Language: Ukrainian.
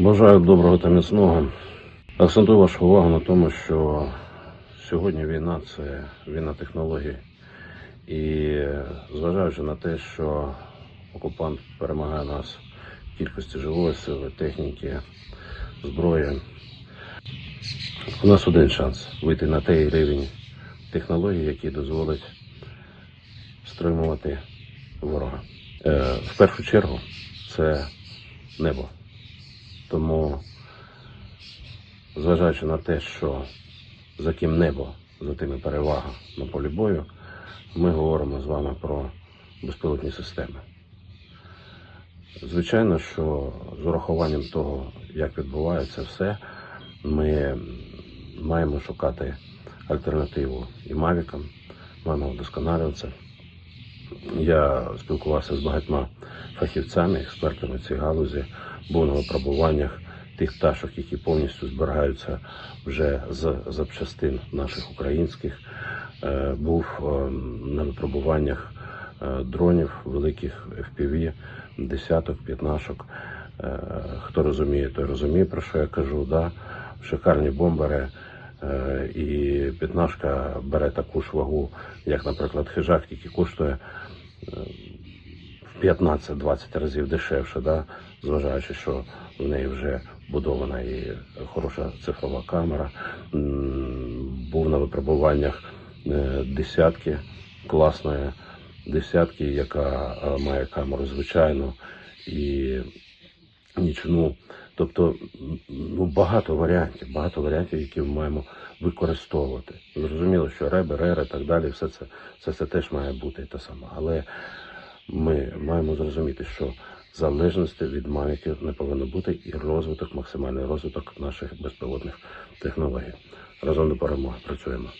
Бажаю доброго та міцного. Акцентую вашу увагу на тому, що сьогодні війна це війна технологій. І зважаючи на те, що окупант перемагає нас в кількості живої сили, техніки, зброї, у нас один шанс вийти на той рівень технологій, який дозволить стримувати ворога. Е, в першу чергу це небо. Тому, зважаючи на те, що за ким небо, за тими перевага на полі бою, ми говоримо з вами про безпілотні системи. Звичайно, що з урахуванням того, як відбувається все, ми маємо шукати альтернативу і мавікам, маємо вдосконалюватися. Я спілкувався з багатьма фахівцями, експертами цій галузі, був на випробуваннях тих пташок, які повністю зберігаються вже з запчастин наших українських. Е, Був е, на випробуваннях е, дронів, великих FPV, десяток, п'ятнашок. Е, Хто розуміє, той розуміє, про що я кажу. Да? Шикарні бомбери. Е, І п'ятнашка бере таку ж вагу, як, наприклад, хижак, тільки коштує е, в 15-20 разів дешевше, да? зважаючи, що в неї вже будована і хороша цифрова камера. Був на випробуваннях е, десятки класної десятки, яка має камеру звичайну і нічну. Тобто ну, багато варіантів, багато варіантів, які ми маємо використовувати. Зрозуміло, що реби, рери і так далі, все це, все це теж має бути те саме. Але ми маємо зрозуміти, що залежності від мавіків не повинно бути і розвиток, максимальний розвиток наших безпілотних технологій. Разом до перемоги працюємо.